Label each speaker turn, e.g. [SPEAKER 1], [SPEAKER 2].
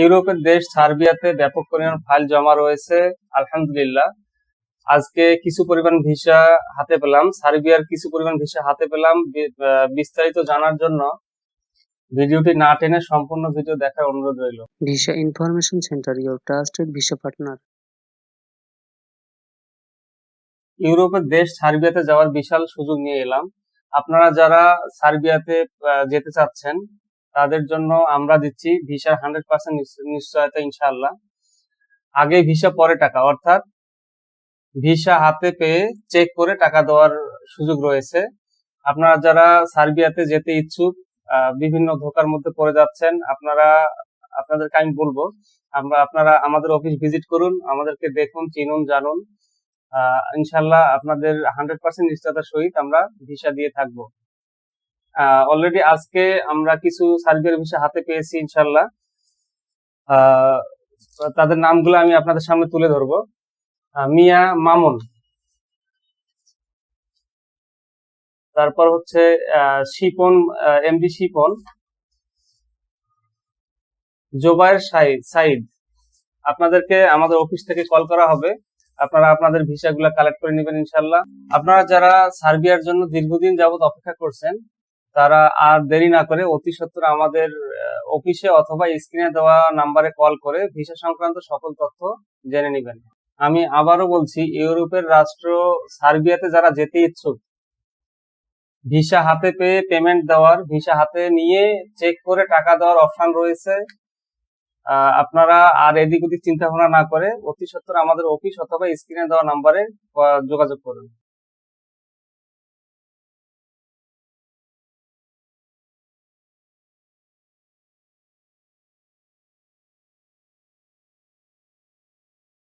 [SPEAKER 1] ইউরোপের দেশ সার্বিয়াতে ব্যাপক পরিমাণ ফাইল জমা রয়েছে আলহামদুলিল্লাহ। আজকে কিছু পরিমাণ ভিসা হাতে পেলাম সার্বিয়ার কিছু পরিমাণ ভিসা হাতে পেলাম বিস্তারিত জানার জন্য। ভিডিওটি না টেনে সম্পূর্ণ ভিডিও দেখার অনুরোধ রইল।
[SPEAKER 2] Visa Information Center, your trusted visa partner.
[SPEAKER 1] ইউরোপের দেশ সার্বিয়াতে যাওয়ার বিশাল সুযোগ নিয়ে এলাম। আপনারা যারা সার্বিয়াতে যেতে চাচ্ছেন তাদের জন্য আমরা দিচ্ছি ভিসার হান্ড্রেড পার্সেন্ট নিশ্চয়তা ইনশাল্লাহ আগে ভিসা, পরে টাকা। অর্থাৎ ভিসা হাতে পেয়ে চেক করে টাকা দেওয়ার সুযোগ রয়েছে। আপনারা যারা সার্বিয়াতে যেতে ইচ্ছুক বিভিন্ন ধোকার মধ্যে পড়ে যাচ্ছেন, আপনারা, আপনাদেরকে আমি বলব, আমরা, আপনারা আমাদের অফিস ভিজিট করুন, আমাদেরকে দেখুন, চিনুন, জানুন। ইনশাল্লাহ আপনাদের হান্ড্রেড পার্সেন্ট নিশ্চয়তার সহিত আমরা ভিসা দিয়ে থাকব। অলরেডি আজকে আমরা কিছু সার্বিয়ার ভিসা হাতে পেয়েছি ইনশাল্লাহ তাদের নামগুলো আমি আপনাদের সামনে তুলে ধরবো। মিয়া মামুন। তারপর হচ্ছে শিপন এমডি শিপন। জোবায়ের সাইদ সাইদ। আপনাদেরকে আমাদের অফিস থেকে কল করা হবে। আপনারা আপনাদের ভিসাগুলো কালেক্ট করে নেবেন ইনশাল্লাহ আপনারা যারা সার্বিয়ার জন্য দীর্ঘদিন যাবত অপেক্ষা করছেন তারা আর দেরি না করে অতি সত্বর আমাদের অফিসে অথবা স্ক্রিনে দেওয়া নাম্বারে কল করে ভিসা সংক্রান্ত সকল তথ্য জেনে নেবেন। আমি আবারও বলছি, ইউরোপের রাষ্ট্র সার্বিয়াতে যারা যেতে ইচ্ছুক, ভিসা হাতে পেয়ে পেমেন্ট দেওয়ার, ভিসা হাতে নিয়ে চেক করে টাকা দেওয়ার অপশন রয়েছে। আপনারা আর এদিক ওদিক চিন্তা ভাবনা না করে অতি সত্বর আমাদের অফিস অথবা স্ক্রিনে দেওয়া নাম্বারে যোগাযোগ করুন।